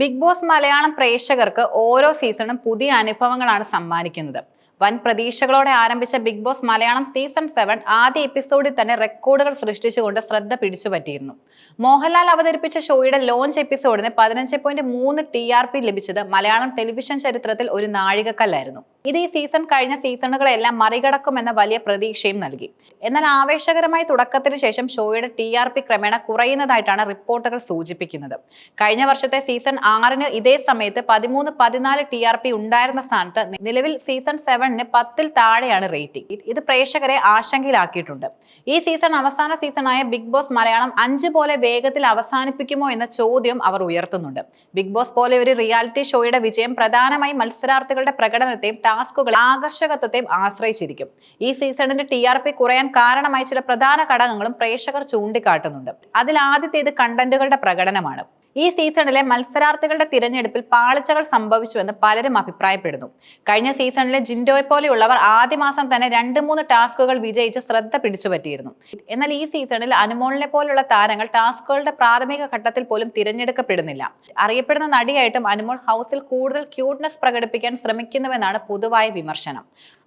Big Boss Malayalam പ്രേക്ഷകർക്ക് ഓരോ സീസണും പുതിയ അനുഭവങ്ങളാണ് സമ്മാനിക്കുന്നത്. വൻ പ്രതീക്ഷകളോടെ ആരംഭിച്ച Bigg Boss Malayalam season seven ആദ്യ എപ്പിസോഡിൽ തന്നെ റെക്കോർഡുകൾ സൃഷ്ടിച്ചുകൊണ്ട് ശ്രദ്ധ പിടിച്ചുപറ്റിയിരുന്നു. മോഹൻലാൽ അവതരിപ്പിച്ച ഷോയുടെ ലോഞ്ച് എപ്പിസോഡിന് പതിനഞ്ച് പോയിന്റ് മൂന്ന് ടി ആർ പി ലഭിച്ചത് മലയാളം ടെലിവിഷൻ ചരിത്രത്തിൽ ഒരു നാഴികക്കല്ലായിരുന്നു. ഇത് ഈ സീസൺ കഴിഞ്ഞ സീസണുകളെല്ലാം മറികടക്കുമെന്ന വലിയ പ്രതീക്ഷയും നൽകി. എന്നാൽ ആവേശകരമായ തുടക്കത്തിന് ശേഷം ഷോയുടെ ടി ആർ പി ക്രമേണ കുറയുന്നതായിട്ടാണ് റിപ്പോർട്ടുകൾ സൂചിപ്പിക്കുന്നത്. കഴിഞ്ഞ വർഷത്തെ സീസൺ ആറിന് ഇതേ സമയത്ത് പതിമൂന്ന് പതിനാല് ടി ആർ പി ഉണ്ടായിരുന്ന സ്ഥാനത്ത് നിലവിൽ സീസൺ സെവനിന് പത്തിൽ താഴെയാണ് റേറ്റിംഗ്. ഇത് പ്രേക്ഷകരെ ആശങ്കയിലാക്കിയിട്ടുണ്ട്. ഈ സീസൺ അവസാന സീസണായ ബിഗ് ബോസ് മലയാളം അഞ്ച് പോലെ വേഗത്തിൽ അവസാനിപ്പിക്കുമോ എന്ന ചോദ്യം അവർ ഉയർത്തുന്നുണ്ട്. ബിഗ് ബോസ് പോലെ ഒരു റിയാലിറ്റി ഷോയുടെ വിജയം പ്രധാനമായും മത്സരാർത്ഥികളുടെ പ്രകടനത്തെയും ടാസ്കുകൾ ആകർഷകത്വത്തെയും ആശ്രയിച്ചിരിക്കും. ഈ സീസണിന്റെ ടി ആർ പി കുറയാൻ കാരണമായ ചില പ്രധാന ഘടകങ്ങളും പ്രേക്ഷകർ ചൂണ്ടിക്കാട്ടുന്നുണ്ട്. അതിൽ ആദ്യത്തേത് കണ്ടന്റുകളുടെ പ്രകടനമാണ്. ഈ സീസണിലെ മത്സരാർത്ഥികളുടെ തിരഞ്ഞെടുപ്പിൽ പാളിച്ചകൾ സംഭവിച്ചുവെന്ന് പലരും അഭിപ്രായപ്പെടുന്നു. കഴിഞ്ഞ സീസണിലെ ജിൻഡോയെ പോലെയുള്ളവർ ആദ്യ മാസം തന്നെ രണ്ട് മൂന്ന് ടാസ്കുകൾ വിജയിച്ച് ശ്രദ്ധ പിടിച്ചുപറ്റിയിരുന്നു എന്നാൽ ഈ സീസണിൽ അനുമോളിനെ പോലുള്ള താരങ്ങൾ ടാസ്കുകളുടെ പ്രാഥമിക ഘട്ടത്തിൽ പോലും തിരഞ്ഞെടുക്കപ്പെടുന്നില്ല. അറിയപ്പെടുന്ന നടിയായിട്ടും അനുമോൾ ഹൗസിൽ കൂടുതൽ ക്യൂട്ട്നെസ് പ്രകടിപ്പിക്കാൻ ശ്രമിക്കുന്നുവെന്നാണ് പൊതുവായ വിമർശനം.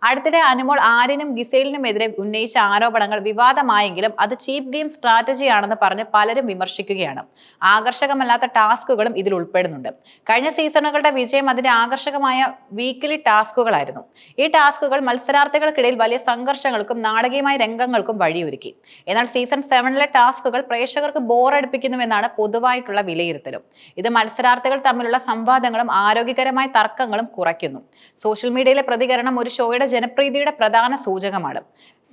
അടുത്തിടെ അനുമോൾ ആര്യനും ഗിസൈലിനുമെതിരെ ഉന്നയിച്ച ആരോപണങ്ങൾ വിവാദമായെങ്കിലും അത് ചീപ്പ് ഗെയിം സ്ട്രാറ്റജിയാണെന്ന് പറഞ്ഞ് പലരും വിമർശിക്കുകയാണ്. ആകർഷകമല്ലാത്ത ടാസ്കുകളും ഇതിൽ ഉൾപ്പെടുന്നുണ്ട്. കഴിഞ്ഞ സീസണുകളുടെ വിജയം അതിന്റെ ആകർഷകമായ വീക്കിലി ടാസ്കുകളായിരുന്നു. ഈ ടാസ്കുകൾ മത്സരാർത്ഥികൾക്കിടയിൽ വലിയ സംഘർഷങ്ങൾക്കും നാടകീയമായ രംഗങ്ങൾക്കും വഴിയൊരുക്കി. എന്നാൽ സീസൺ സെവനിലെ ടാസ്കുകൾ പ്രേക്ഷകർക്ക് ബോറടിപ്പിക്കുന്നുവെന്നാണ് പൊതുവായിട്ടുള്ള വിലയിരുത്തലും. ഇത് മത്സരാർത്ഥികൾ തമ്മിലുള്ള സംവാദങ്ങളും ആരോഗ്യകരമായ തർക്കങ്ങളും കുറയ്ക്കുന്നു. സോഷ്യൽ മീഡിയയിലെ പ്രതികരണം ഒരു ഷോയുടെ ജനപ്രീതിയുടെ പ്രധാന സൂചകമാണ്.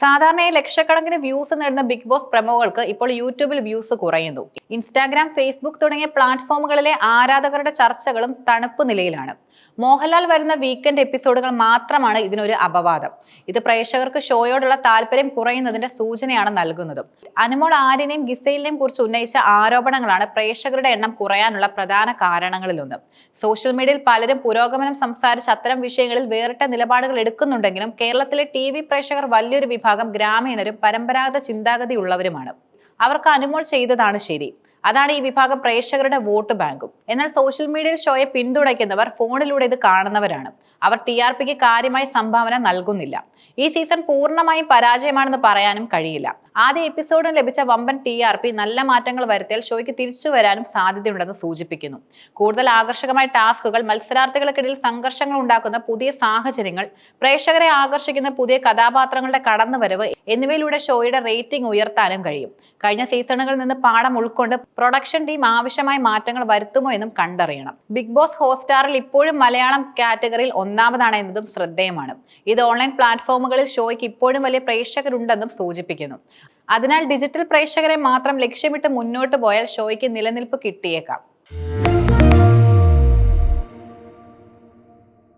സാധാരണയായി ലക്ഷക്കണക്കിന് വ്യൂസ് നേടുന്ന ബിഗ് ബോസ് പ്രമോകൾക്ക് ഇപ്പോൾ യൂട്യൂബിൽ വ്യൂസ് കുറയുന്നു. ഇൻസ്റ്റാഗ്രാം ഫേസ്ബുക്ക് തുടങ്ങിയ പ്ലാറ്റ്ഫോമുകളിലെ ആരാധകരുടെ ചർച്ചകളും തണുപ്പ് നിലയിലാണ്. മോഹൻലാൽ വരുന്ന വീക്കെൻഡ് എപ്പിസോഡുകൾ മാത്രമാണ് ഇതിനൊരു അപവാദം. ഇത് പ്രേക്ഷകർക്ക് ഷോയോടുള്ള താല്പര്യം കുറയുന്നതിന്റെ സൂചനയാണ് നൽകുന്നതും. അനുമോൾ ആര്യനെയും ഗിസൈലിനെയും കുറിച്ച് ഉന്നയിച്ച ആരോപണങ്ങളാണ് പ്രേക്ഷകരുടെ എണ്ണം കുറയാനുള്ള പ്രധാന കാരണങ്ങളിലൊന്ന്. സോഷ്യൽ മീഡിയയിൽ പലരും പുരോഗമനം സംസാരിച്ച് അത്തരം വിഷയങ്ങളിൽ വേറിട്ട നിലപാടുകൾ എടുക്കുന്നുണ്ടെങ്കിലും കേരളത്തിലെ ടി പ്രേക്ഷകർ വലിയൊരു വിഭാഗം ഗ്രാമീണരും പരമ്പരാഗത ചിന്താഗതിയുള്ളവരുമാണ്. അവർക്ക് അനുമോൾ ചെയ്തതാണ് ശരി. അതാണ് ഈ വിഭാഗം പ്രേക്ഷകരുടെ വോട്ട് ബാങ്കും. എന്നാൽ സോഷ്യൽ മീഡിയയിൽ ഷോയെ പിന്തുണയ്ക്കുന്നവർ ഫോണിലൂടെ ഇത് കാണുന്നവരാണ്. അവർ ടി ആർ പിക്ക് കാര്യമായി സംഭാവന നൽകുന്നില്ല. ഈ സീസൺ പൂർണമായും പരാജയമാണെന്ന് പറയാനും കഴിയില്ല. ആദ്യ എപ്പിസോഡിന് ലഭിച്ച വമ്പൻ ടി ആർ പി നല്ല മാറ്റങ്ങൾ വരുത്തിയാൽ ഷോയ്ക്ക് തിരിച്ചു വരാനും സാധ്യതയുണ്ടെന്ന് സൂചിപ്പിക്കുന്നു. കൂടുതൽ ആകർഷകമായ ടാസ്കുകൾ മത്സരാർത്ഥികൾക്കിടയിൽ സംഘർഷങ്ങൾ ഉണ്ടാക്കുന്ന പുതിയ സാഹചര്യങ്ങൾ പ്രേക്ഷകരെ ആകർഷിക്കുന്ന പുതിയ കഥാപാത്രങ്ങളുടെ കടന്നുവരവ് എന്നിവയിലൂടെ ഷോയുടെ റേറ്റിംഗ് ഉയർത്താനും കഴിയും. കഴിഞ്ഞ സീസണുകളിൽ നിന്ന് പാഠം ഉൾക്കൊണ്ട് പ്രൊഡക്ഷൻ ടീം ആവശ്യമായ മാറ്റങ്ങൾ വരുത്തുമോ എന്നും കണ്ടറിയണം. ബിഗ് ബോസ് ഹോട്ട്സ്റ്റാറിൽ ഇപ്പോഴും മലയാളം കാറ്റഗറിയിൽ ഒന്നാമതാണ് എന്നതും ശ്രദ്ധേയമാണ്. ഇത് ഓൺലൈൻ പ്ലാറ്റ്ഫോമുകളിൽ ഷോയ്ക്ക് ഇപ്പോഴും വലിയ പ്രേക്ഷകരുണ്ടെന്നും സൂചിപ്പിക്കുന്നു. അതിനാൽ ഡിജിറ്റൽ പ്രേക്ഷകരെ മാത്രം ലക്ഷ്യമിട്ട് മുന്നോട്ട് പോയാൽ ഷോയ്ക്ക് നിലനിൽപ്പ് കിട്ടിയേക്കാം.